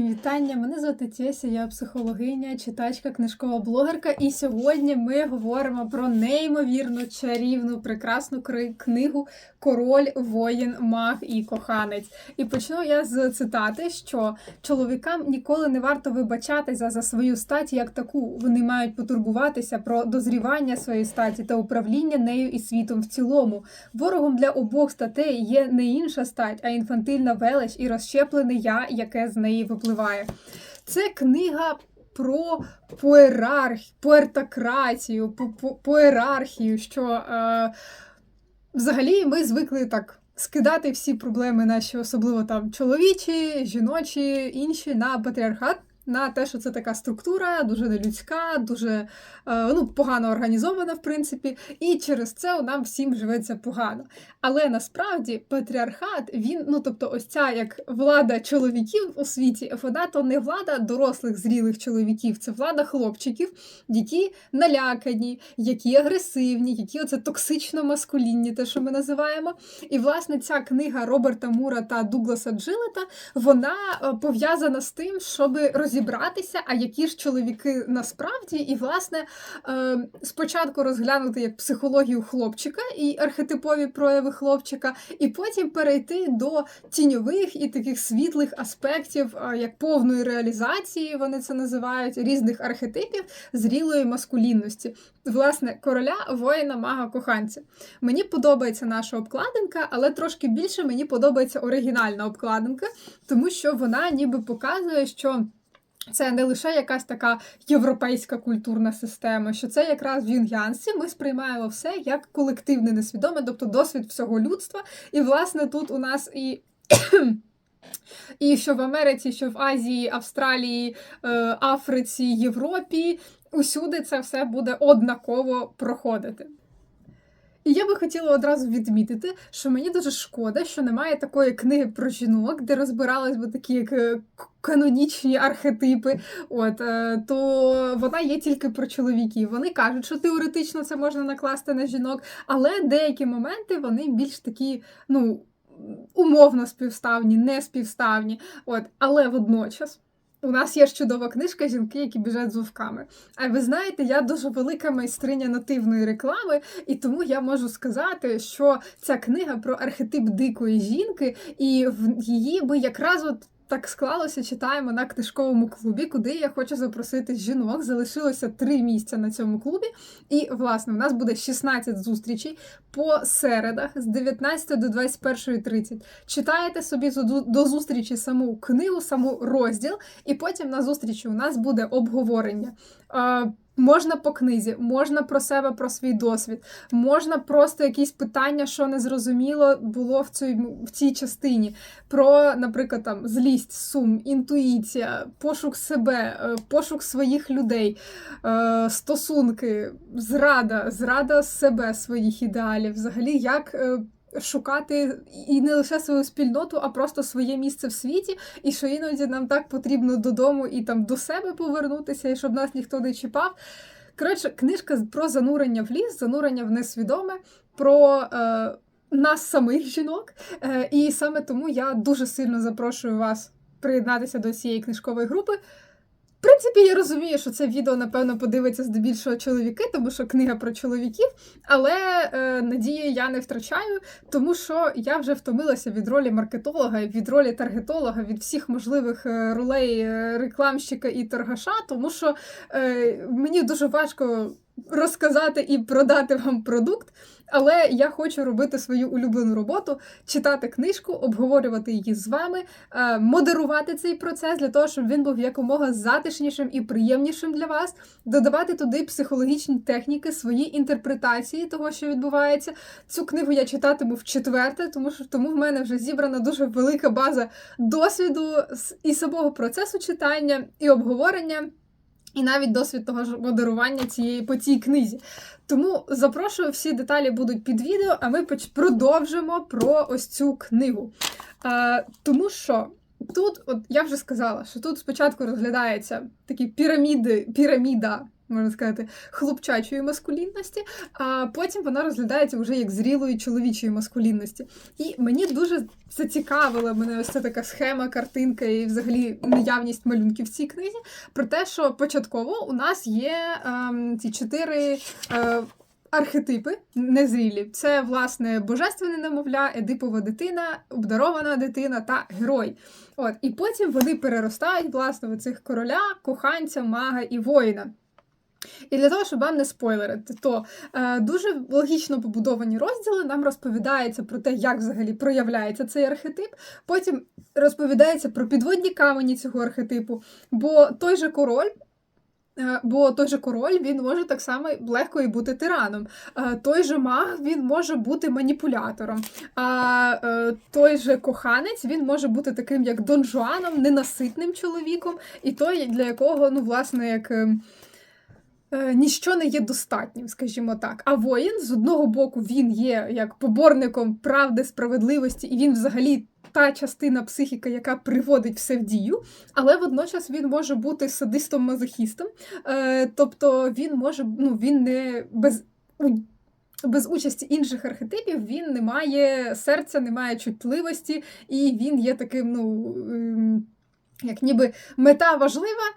Всім вітання! Мене звати Теся, я психологиня, читачка, книжкова блогерка. І сьогодні ми говоримо про неймовірно чарівну, прекрасну книгу Король, воїн, маг і коханець. І почну я з цитати, що чоловікам ніколи не варто вибачатися за свою стать як таку. Вони мають потурбуватися про дозрівання своєї статі та управління нею і світом в цілому. Ворогом для обох статей є не інша стать, а інфантильна велич і розщеплене я, яке з неї випливає. Це книга про поерарх... поертократію, по- по- поерархію, що е, взагалі ми звикли так. Скидати всі проблеми наші, особливо там чоловічі, жіночі, інші на патріархат, на те, що це така структура, дуже нелюдська, дуже е, ну, погано організована, в принципі, і через це нам всім живеться погано. Але насправді патріархат, він, ну тобто, ось ця як влада чоловіків у світі, вона то не влада дорослих зрілих чоловіків, це влада хлопчиків, які налякані, які агресивні, які оце токсично маскулінні, те, що ми називаємо. І власне ця книга Роберта Мура та Дугласа Джилета, вона е, пов'язана з тим, щоб розібратися, а які ж чоловіки насправді, і власне е, спочатку розглянути як психологію хлопчика і архетипові прояви хлопчика, і потім перейти до тіньових і таких світлих аспектів, е, як повної реалізації, вони це називають, різних архетипів зрілої маскулінності. Власне, короля, воїна, мага, коханця. Мені подобається наша обкладинка, але трошки більше мені подобається оригінальна обкладинка, тому що вона ніби показує, що. Це не лише якась така європейська культурна система, що це якраз в юнгянсі ми сприймаємо все як колективне несвідоме, тобто досвід всього людства. І, власне, тут у нас і. І що в Америці, що в Азії, Австралії, е, Африці, Європі, усюди це все буде однаково проходити. І я би хотіла одразу відмітити, що мені дуже шкода, що немає такої книги про жінок, де розбирались би такі як е, канонічні архетипи. От е, то вона є тільки про чоловіків. Вони кажуть, що теоретично це можна накласти на жінок, але деякі моменти вони більш такі, ну. Умовно співставні, не співставні. От, але водночас у нас є ж чудова книжка Жінки, які біжать з вовками. А ви знаєте, я дуже велика майстриня нативної реклами, і тому я можу сказати, що ця книга про архетип дикої жінки, і в її би якраз от. Так склалося, читаємо на книжковому клубі, куди я хочу запросити жінок. Залишилося три місця на цьому клубі. І, власне, у нас буде 16 зустрічей по середах з 19 до 21.30. Читаєте собі до- зустрічі саму книгу, саму розділ, і потім на зустрічі у нас буде обговорення. Е, Можна по книзі, можна про себе, про свій досвід, можна просто якісь питання, що не зрозуміло було в цій, в цій частині. Про, наприклад, там злість, сум, інтуїція, пошук себе, е, пошук своїх людей, е, стосунки, зрада, зрада себе, своїх ідеалів, взагалі, як. Шукати і не лише свою спільноту, а просто своє місце в світі, і що іноді нам так потрібно додому і там до себе повернутися, і щоб нас ніхто не чіпав. Коротше, книжка про занурення в ліс, занурення в несвідоме, про е, нас самих жінок. Е, і саме тому я дуже сильно запрошую вас приєднатися до цієї книжкової групи. Принципі, я розумію, що це відео, напевно, подивиться здебільшого чоловіки, тому що книга про чоловіків, але е, надії я не втрачаю, тому що я вже втомилася від ролі маркетолога, від ролі таргетолога, від всіх можливих е, ролей е, рекламщика і торгаша, тому що е, мені дуже важко розказати і продати вам продукт, але я хочу робити свою улюблену роботу, читати книжку, обговорювати її з вами, е, модерувати цей процес для того, щоб він був якомога затишнішим і приємнішим для вас, додавати туди психологічні техніки, свої інтерпретації того, що відбувається. Цю книгу я читатиму в четверте, тому що тому в мене вже зібрана дуже велика база досвіду і самого процесу читання, і обговорення. І навіть досвід того ж модерування цієї по цій книзі. Тому запрошую, всі деталі будуть під відео, а ми продовжимо про ось цю книгу. Е, тому що тут, от я вже сказала, що тут спочатку розглядається такі піраміди, піраміда можна сказати, хлопчачої маскулінності, а потім вона розглядається вже як зрілої чоловічої маскулінності. І мені дуже зацікавила мене ось ця така схема, картинка і взагалі наявність малюнків в цій книзі про те, що початково у нас є ем, ці чотири. Е, Архетипи незрілі це власне божественне немовля, едипова дитина, обдарована дитина та герой. От і потім вони переростають власне в цих короля, коханця, мага і воїна. І для того, щоб вам не спойлерити, то е, дуже логічно побудовані розділи нам розповідається про те, як взагалі проявляється цей архетип. Потім розповідається про підводні камені цього архетипу, бо той же король. Е, Бо той же король він може так само легко і бути тираном. Е, Той же маг він може бути маніпулятором. А е, той же коханець він може бути таким, як Дон Жуаном, ненаситним чоловіком, і той, для якого, ну, власне, як. Е, Ніщо не є достатнім, скажімо так. А воїн з одного боку він є як поборником правди, справедливості, і він взагалі та частина психіки, яка приводить все в дію, але водночас він може бути садистом-мазохістом. Е, тобто він може ну він не без. Без участі інших архетипів він не має серця, не має чутливості, і він є таким, ну. ем, як ніби мета важлива,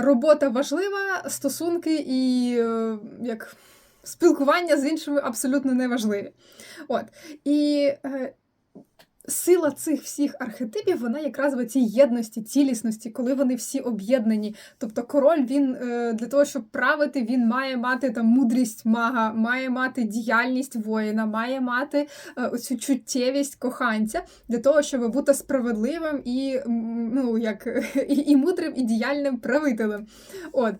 робота важлива, стосунки і е, як спілкування з іншими абсолютно не важливі. От. І е, сила цих всіх архетипів, вона якраз в цій єдності, цілісності, коли вони всі об'єднані. Тобто король він е, для того, щоб правити, він має мати там мудрість мага, має мати діяльність воїна, має мати е, оцю чуттєвість коханця для того, щоб бути справедливим і, ну, як, і, і мудрим, і діяльним правителем. От.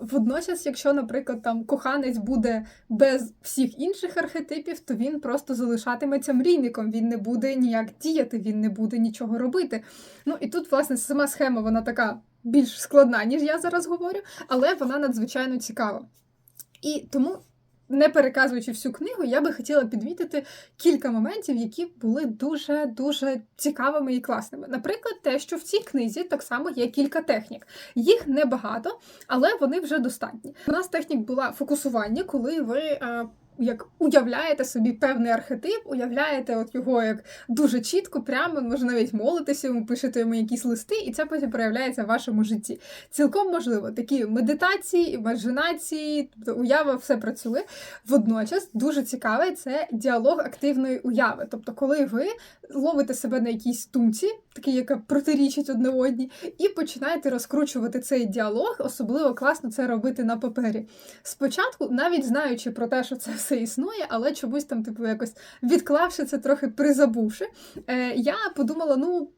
Водночас, якщо, наприклад, там коханець буде без всіх інших архетипів, то він просто залишатиметься мрійником, він не буде ніяк діяти, він не буде нічого робити. Ну і тут, власне, сама схема вона така більш складна, ніж я зараз говорю, але вона надзвичайно цікава. І тому. Не переказуючи всю книгу, я би хотіла підмітити кілька моментів, які були дуже дуже цікавими і класними. Наприклад, те, що в цій книзі так само є кілька технік. Їх небагато, але вони вже достатні. У нас технік була фокусування, коли ви. Як уявляєте собі певний архетип, уявляєте от його як дуже чітко, прямо може навіть молитися йому, пишете йому якісь листи, і це потім проявляється в вашому житті. Цілком можливо, такі медитації, імажинації, тобто уява все працює. Водночас дуже цікаве це діалог активної уяви. Тобто, коли ви ловите себе на якійсь думці, такі, яка протирічить одне одній, і починаєте розкручувати цей діалог, особливо класно це робити на папері. Спочатку, навіть знаючи про те, що це все існує, але чомусь там, типу, якось відклавши це трохи призабувши, е, я подумала, ну.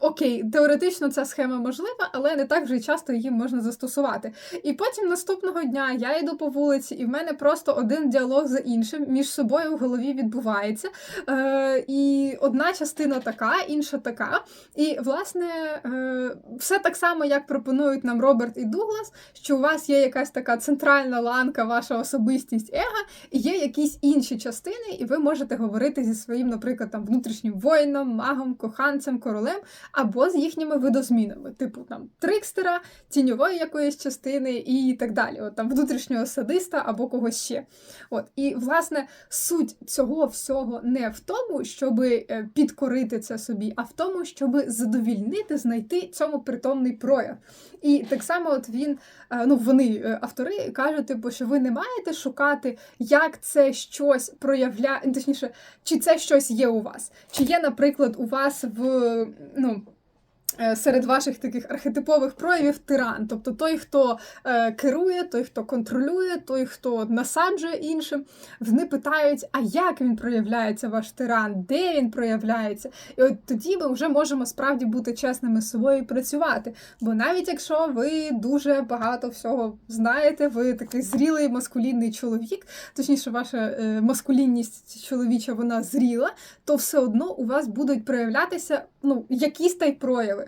Окей, теоретично ця схема можлива, але не так вже часто її можна застосувати. І потім наступного дня я йду по вулиці, і в мене просто один діалог за іншим між собою в голові відбувається. Е, і одна частина така, інша така. І, власне, е, все так само, як пропонують нам Роберт і Дуглас, що у вас є якась така центральна ланка, ваша особистість ега, і є якісь інші частини, і ви можете говорити зі своїм, наприклад, там внутрішнім воїном, магом, коханцем, королем, або з їхніми видозмінами, типу там трикстера, тіньової якоїсь частини і так далі. От там внутрішнього садиста або когось ще. От і власне суть цього всього не в тому, щоб підкорити це собі, а в тому, щоб задовільнити, знайти цьому притомний прояв. І так само, от він, е, ну вони, е, автори, кажуть, типу, що ви не маєте шукати, як це щось проявляє, точніше, чи це щось є у вас. Чи є, наприклад, у вас в ну. Е, Серед ваших таких архетипових проявів тиран, тобто той, хто е, керує, той, хто контролює, той, хто насаджує іншим, вони питають, а як він проявляється, ваш тиран, де він проявляється? І от тоді ми вже можемо справді бути чесними з собою і працювати. Бо навіть якщо ви дуже багато всього знаєте, ви такий зрілий маскулінний чоловік, точніше, ваша е, маскулінність чоловіча вона зріла, то все одно у вас будуть проявлятися ну, якісь та й прояви.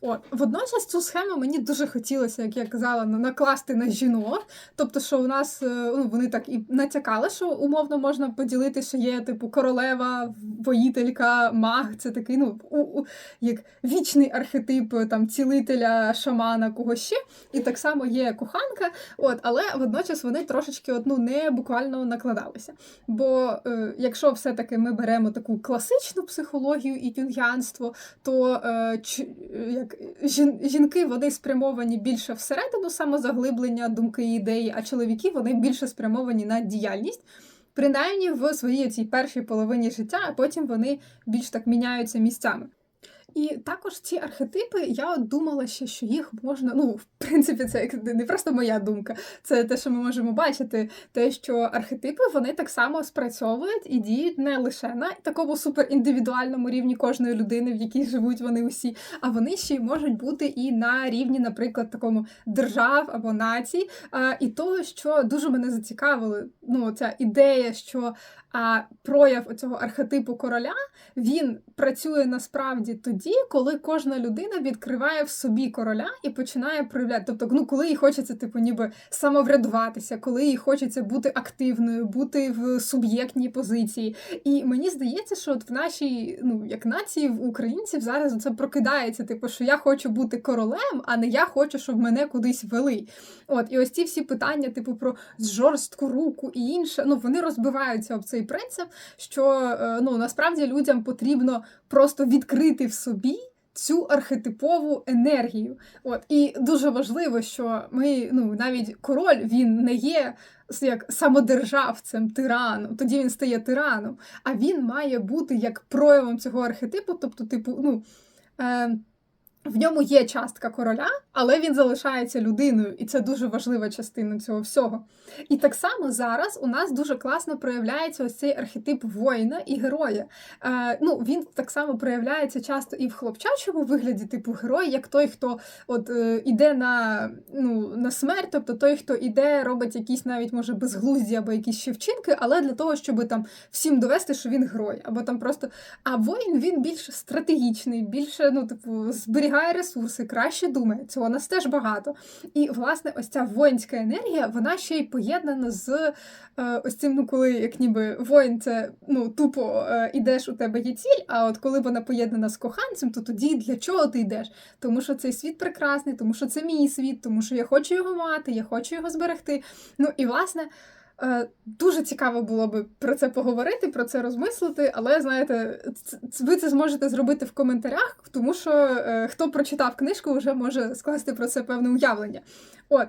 От водночас цю схему мені дуже хотілося, як я казала, на- накласти на жінок. Тобто, що у нас е, ну, вони так і натякали, що умовно можна поділити, що є типу королева, воїтелька, маг. Це такий, ну у, у, як вічний архетип е, там цілителя, шамана, когось ще. І так само є коханка. От, але водночас вони трошечки от, ну, не буквально накладалися. Бо е, якщо все-таки ми беремо таку класичну психологію і юнгіанство, то е, ч, як, жін, жінки вони спрямовані більше всередину самозаглиблення, думки і ідеї, а чоловіки вони більше спрямовані на діяльність. Принаймні в своїй цій першій половині життя, а потім вони більш так міняються місцями. І також ці архетипи, я думала ще, що їх можна. Ну, в принципі, це не просто моя думка, це те, що ми можемо бачити, те, що архетипи вони так само спрацьовують і діють не лише на такому суперіндивідуальному рівні кожної людини, в якій живуть вони усі, а вони ще й можуть бути і на рівні, наприклад, такому держав або націй. І то, що дуже мене зацікавило, ну, ця ідея, що а, прояв цього архетипу короля він працює насправді тоді, коли кожна людина відкриває в собі короля і починає проявляти. Тобто, ну коли їй хочеться, типу, ніби самоврядуватися, коли їй хочеться бути активною, бути в суб'єктній позиції. І мені здається, що от в нашій, ну як нації, в українців зараз це прокидається. Типу, що я хочу бути королем, а не я хочу, щоб мене кудись вели. От, і ось ці всі питання, типу, про жорстку руку і інше, ну вони розбиваються об цей принцип, що е, ну насправді людям потрібно просто відкрити в собі. Цю архетипову енергію. От і дуже важливо, що ми, ну навіть король, він не є як самодержавцем, тираном, тоді він стає тираном, а він має бути як проявом цього архетипу, тобто, типу, ну. Е, в ньому є частка короля, але він залишається людиною, і це дуже важлива частина цього всього. І так само зараз у нас дуже класно проявляється ось цей архетип воїна і героя. Е, ну, Він так само проявляється часто і в хлопчачому вигляді, типу герой, як той, хто от е, іде на ну, на смерть, тобто той, хто іде, робить якісь навіть може безглузді або якісь ще вчинки, але для того, щоб там всім довести, що він герой, або там просто. А воїн він більш стратегічний, більше ну, типу, зберігає ресурси, краще думає. Цього нас теж багато. І, власне, ось ця воїнська енергія, вона ще й поєднана з е, ось цим, ну, коли як ніби воїн, це ну, тупо е, ідеш, у тебе є ціль, а от коли вона поєднана з коханцем, то тоді для чого ти йдеш? Тому що цей світ прекрасний, тому що це мій світ, тому що я хочу його мати, я хочу його зберегти. Ну і власне. Е, дуже цікаво було би про це поговорити, про це розмислити, але знаєте, ви це зможете зробити в коментарях, тому що е, хто прочитав книжку, вже може скласти про це певне уявлення. От.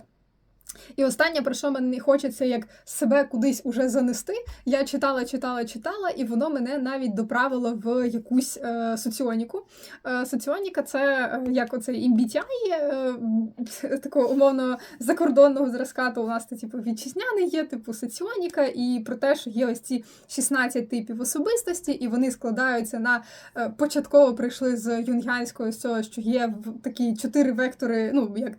І останнє, про що мені хочеться як себе кудись уже занести, я читала, читала, читала, і воно мене навіть доправило в якусь е, соціоніку. Е, соціоніка це е, як оцей імбітяй, е, такого умовно закордонного зразка, то у нас типу, вітчизняний є, типу соціоніка, і про те, що є ось ці 16 типів особистості, і вони складаються на е, початково прийшли з юнгіанського з цього, що є такі чотири вектори, ну як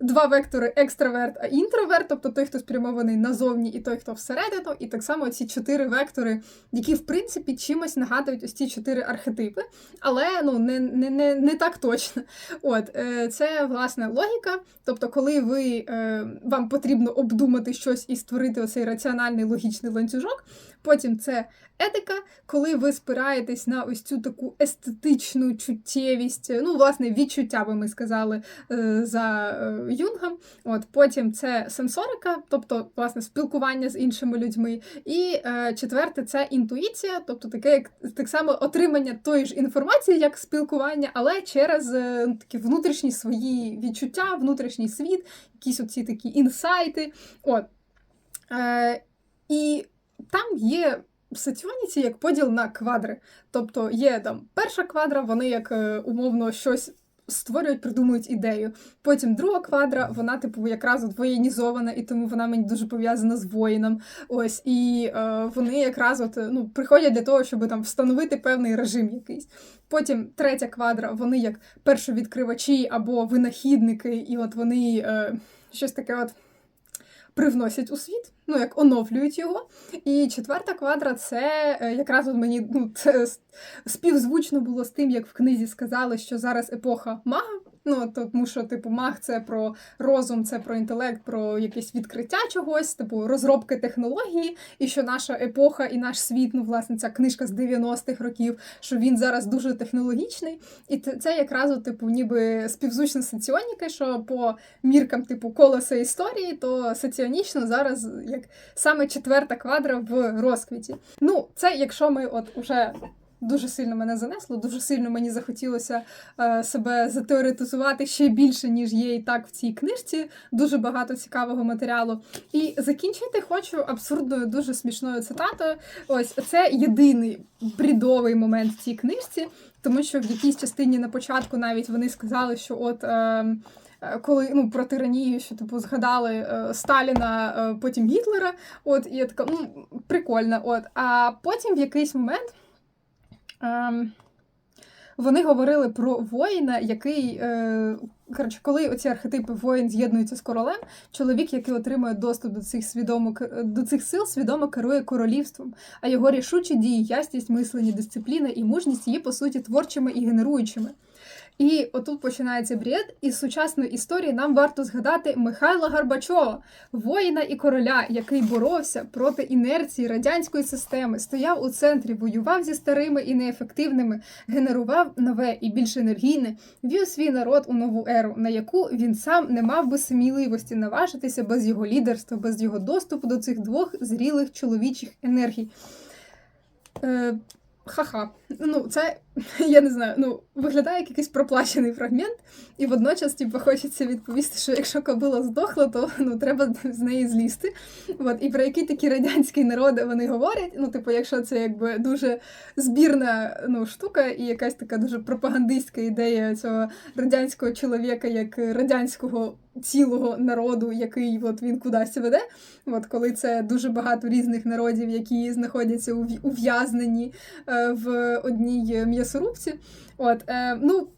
два вектори екстраверт, а інтроверт, тобто той, хто спрямований назовні, і той, хто всередину, і так само ці чотири вектори, які в принципі чимось нагадують ось ці чотири архетипи, але ну не не, не, не так точно. От е, це власне логіка. Тобто, коли ви е, вам потрібно обдумати щось і створити оцей раціональний логічний ланцюжок, потім це етика, коли ви спираєтесь на ось цю таку естетичну чуттєвість, ну, власне, відчуття, би ми сказали, е, за е, Юнгом. От Потім це сенсорика, тобто власне спілкування з іншими людьми. І е, четверте це інтуїція, тобто таке, як так само отримання тої ж інформації, як спілкування, але через е, такі внутрішні свої відчуття, внутрішній світ, якісь оці такі інсайти. От. Е, І там є в як поділ на квадри. Тобто є там перша квадра, вони як е, умовно щось. Створюють, придумують ідею. Потім друга квадра, вона, типу, якраз от воєнізована, і тому вона мені дуже пов'язана з воїном. Ось, і е, вони якраз от, ну, приходять для того, щоб там встановити певний режим якийсь. Потім третя квадра, вони як першовідкривачі або винахідники, і от вони е, щось таке от привносять у світ, ну як оновлюють його. І четверта квадра це е, якраз от мені ну, це співзвучно було з тим, як в книзі сказали, що зараз епоха мага. Ну, тому що, типу, маг це про розум, це про інтелект, про якесь відкриття чогось, типу розробки технології, і що наша епоха і наш світ, ну, власне, ця книжка з 90-х років, що він зараз дуже технологічний. І це- якраз, типу, ніби співзвучна соціоніка, що по міркам, типу, колеса історії, то соціонічно зараз як саме четверта квадра в розквіті. Ну, це якщо ми от уже. Дуже сильно мене занесло, дуже сильно мені захотілося е, себе затеоретизувати ще більше, ніж є і так в цій книжці. Дуже багато цікавого матеріалу. І закінчити хочу абсурдною, дуже смішною цитатою. Ось це єдиний брідовий момент в цій книжці, тому що в якійсь частині на початку навіть вони сказали, що от. Е, е, коли ну про тиранію, що типу згадали е, Сталіна, е, потім Гітлера, от і я така ну прикольно. От а потім в якийсь момент вони говорили про воїна, який е, коротше, коли оці архетипи воїн з'єднуються з королем, чоловік, який отримує доступ до цих свідомо до цих сил, свідомо керує королівством. А його рішучі дії, ясність мислення, дисципліна і мужність є по суті творчими і генеруючими. І отут починається бред. Із сучасної історії нам варто згадати Михайла Горбачова, воїна і короля, який боровся проти інерції радянської системи, стояв у центрі, воював зі старими і неефективними, генерував нове і більш енергійне, вів свій народ у нову еру, на яку він сам не мав би сміливості наважитися без його лідерства, без його доступу до цих двох зрілих чоловічих енергій. Е, Ха-ха. Ну, це я не знаю, ну виглядає як якийсь проплачений фрагмент, і водночас, типу, хочеться відповісти, що якщо кобила здохла, то ну треба з неї злізти. От, і про які такі радянські народи вони говорять. Ну, типу, якщо це якби дуже збірна ну, штука, і якась така дуже пропагандистська ідея цього радянського чоловіка, як радянського цілого народу, який от він кудись веде. От коли це дуже багато різних народів, які знаходяться ув- ув'язнені е, в одній м'ясорубці. От, е, ну,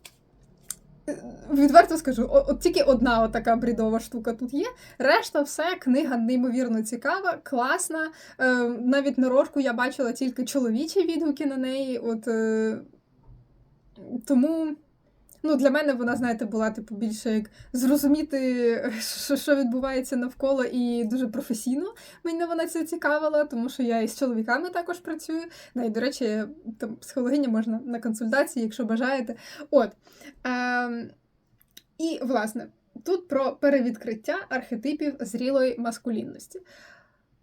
е, відверто скажу, от тільки одна така брідова штука тут є. Решта все, книга неймовірно цікава, класна. Е, навіть на рожку я бачила тільки чоловічі відгуки на неї. От, е, тому. Ну, для мене вона, знаєте, була типу більше як зрозуміти, що, відбувається навколо, і дуже професійно мене вона це цікавила, тому що я із чоловіками також працюю. Да, і, до речі, там психологиня можна на консультації, якщо бажаєте. От. Ем, і, власне, тут про перевідкриття архетипів зрілої маскулінності.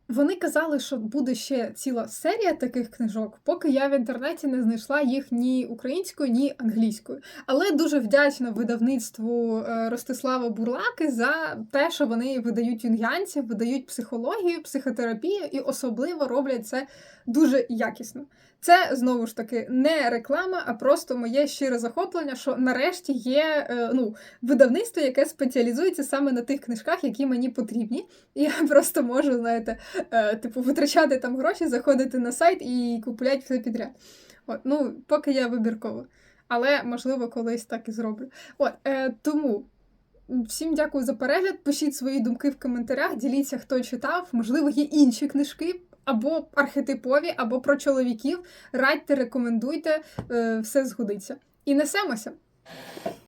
Вони казали, що буде ще ціла серія таких книжок, поки я в інтернеті не знайшла їх ні українською, ні англійською. Але дуже вдячна видавництву е, Ростислава Бурлаки за те, що вони видають юнгянців, видають психологію, психотерапію і особливо роблять це дуже якісно. Це знову ж таки не реклама, а просто моє щире захоплення, що нарешті є е, ну, видавництво, яке спеціалізується саме на тих книжках, які мені потрібні. І я просто можу, знаєте, е, типу, витрачати там гроші, заходити на сайт і купувати все підряд. От, ну, поки я вибірково. Але, можливо, колись так і зроблю. От, е, тому. Всім дякую за перегляд. Пишіть свої думки в коментарях, діліться, хто читав. Можливо, є інші книжки, або архетипові, або про чоловіків. Радьте, рекомендуйте, е, все згодиться. І несемося.